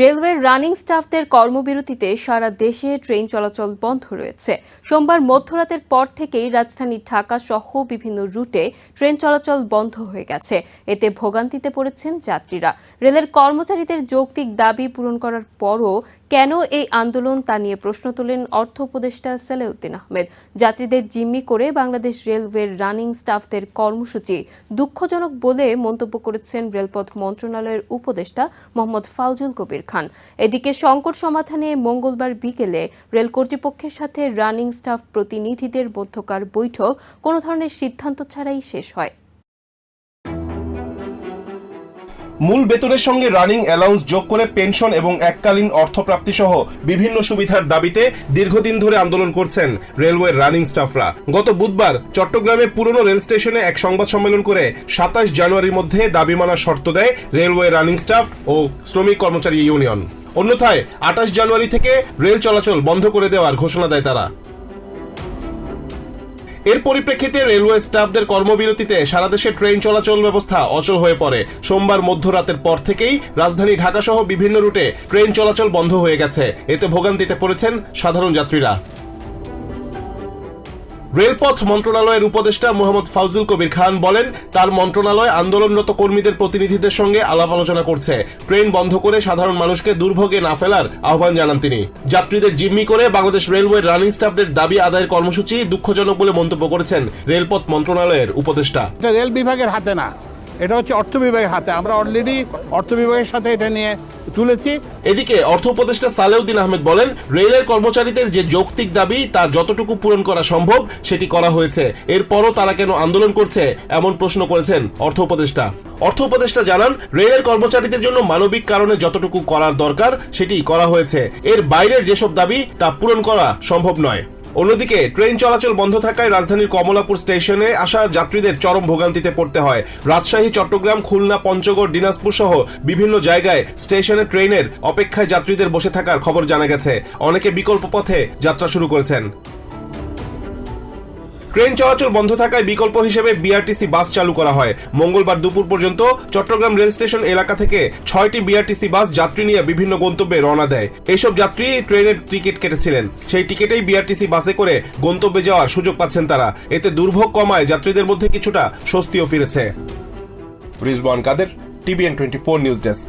রেলওয়ের রানিং স্টাফদের কর্মবিরতিতে সারা দেশে ট্রেন চলাচল বন্ধ রয়েছে। সোমবার মধ্যরাতের পর থেকেই রাজধানী ঢাকা সহ বিভিন্ন রুটে ট্রেন চলাচল বন্ধ হয়ে গেছে। এতে ভোগান্তিতে পড়েছেন যাত্রীরা। রেলের কর্মচারীদের যৌক্তিক দাবি পূরণ করার পরও কেন এই আন্দোলন তা নিয়ে প্রশ্ন তোলেন অর্থ উপদেষ্টা সালেউদ্দিন আহমেদ। যাত্রীদের জিম্মি করে বাংলাদেশ রেলওয়ের রানিং স্টাফদের কর্মসূচি দুঃখজনক বলে মন্তব্য করেছেন রেলপথ মন্ত্রণালয়ের উপদেষ্টা মোহাম্মদ ফাউজুল কবির খান। এদিকে সংকট সমাধানে মঙ্গলবার বিকেলে রেল কর্তৃপক্ষের সাথে রানিং স্টাফ প্রতিনিধিদের মধ্যকার বৈঠক কোনো ধরনের সিদ্ধান্ত ছাড়াই শেষ হয়। মূল বেতনের সঙ্গে রানিং অ্যালাউন্স যোগ করে পেনশন এবং এককালীন অর্থপ্রাপ্তি সহ বিভিন্ন সুবিধার দাবিতে দীর্ঘদিন ধরে আন্দোলন করছেন রেলওয়ের রানিং স্টাফরা। গত বুধবার চট্টগ্রামে পুরনো রেল স্টেশনে এক সংবাদ সম্মেলন করে সাতাশ জানুয়ারির মধ্যে দাবি মানার শর্ত দেয় রেলওয়ে রানিং স্টাফ ও শ্রমিক কর্মচারী ইউনিয়ন। অন্যথায় আঠাশ জানুয়ারি থেকে রেল চলাচল বন্ধ করে দেওয়ার ঘোষণা দেয় তারা। এর পরিপ্রেক্ষিতে রেলওয়ে স্টাফদের কর্মবিরতিতে সারা দেশে ট্রেন চলাচল ব্যবস্থা অচল হয়ে পড়ে। সোমবার মধ্যরাতের পর থেকেই রাজধানী ঢাকা সহ বিভিন্ন রুটে ট্রেন চলাচল বন্ধ হয়ে গেছে। এতে ভোগান্তিতে পড়েছেন সাধারণ যাত্রীরা। রেলপথ মন্ত্রণালয়ের উপদেষ্টা মোহাম্মদ ফাউজুল কবির খান বলেন, তার মন্ত্রণালয় আন্দোলনরত কর্মীদের প্রতিনিধিদের সঙ্গে আলাপ আলোচনা করছে। ট্রেন বন্ধ করে সাধারণ মানুষকে দুর্ভোগে না ফেলার আহ্বান জানান তিনি। যাত্রীদের জিম্মি করে বাংলাদেশ রেলওয়ে রানিং স্টাফদের দাবি আদায়ের কর্মসূচি দুঃখজনক বলে মন্তব্য করেছেন রেলপথ মন্ত্রণালয়ের উপদেষ্টা। রেল বিভাগের হাতে না। এটা হচ্ছে অর্থ বিভাগের হাতে। আমরা অলরেডি অর্থ বিভাগের সাথে এটা নিয়ে তুলেছি। এদিকে অর্থ উপদেষ্টা সালেউদ্দিন আহমেদ বলেন, রেলের কর্মচারীদের যে যৌক্তিক দাবি তা যতটুকু পূরণ করা সম্ভব সেটি করা হয়েছে। এরপরও তারা কেন আন্দোলন করছে এমন প্রশ্ন করেছেন অর্থ উপদেষ্টা। অর্থ উপদেষ্টা জানান, রেলের কর্মচারীদের জন্য মানবিক কারণে যতটুকু করার দরকার সেটি করা হয়েছে। এর বাইরের যেসব দাবি তা পূরণ করা সম্ভব নয়। অন্যদিকে, ট্রেন চলাচল বন্ধ থাকায় রাজধানীর কমলাপুর স্টেশনে আসা যাত্রীদের চরম ভোগান্তিতে পড়তে হয়। রাজশাহী, চট্টগ্রাম, খুলনা, পঞ্চগড়, দিনাজপুর সহ বিভিন্ন জায়গায় স্টেশনে ট্রেনের অপেক্ষায় যাত্রীদের বসে থাকার খবর জানা গেছে। অনেকে বিকল্প পথে যাত্রা শুরু করেছেন। ট্রেন চলাচল বন্ধ থাকায় বিকল্প হিসেবে বিআরটিসি বাস চালু করা হয়। মঙ্গলবার দুপুর পর্যন্ত চট্টগ্রাম রেল স্টেশন এলাকা থেকে ছয়টি বিআরটিসি বাস যাত্রী নিয়ে বিভিন্ন গন্তব্যে রওনা দেয়। এইসব যাত্রী ট্রেনের টিকিট কেটেছিলেন। সেই টিকিটেই বিআরটিসি বাসে করে গন্তব্যে যাওয়ার সুযোগ পাচ্ছেন তারা। এতে দুর্ভোগ কমায় যাত্রীদের মধ্যে কিছুটা স্বস্তিও ফিরেছে। Rizwan Kader TVN twenty four news desk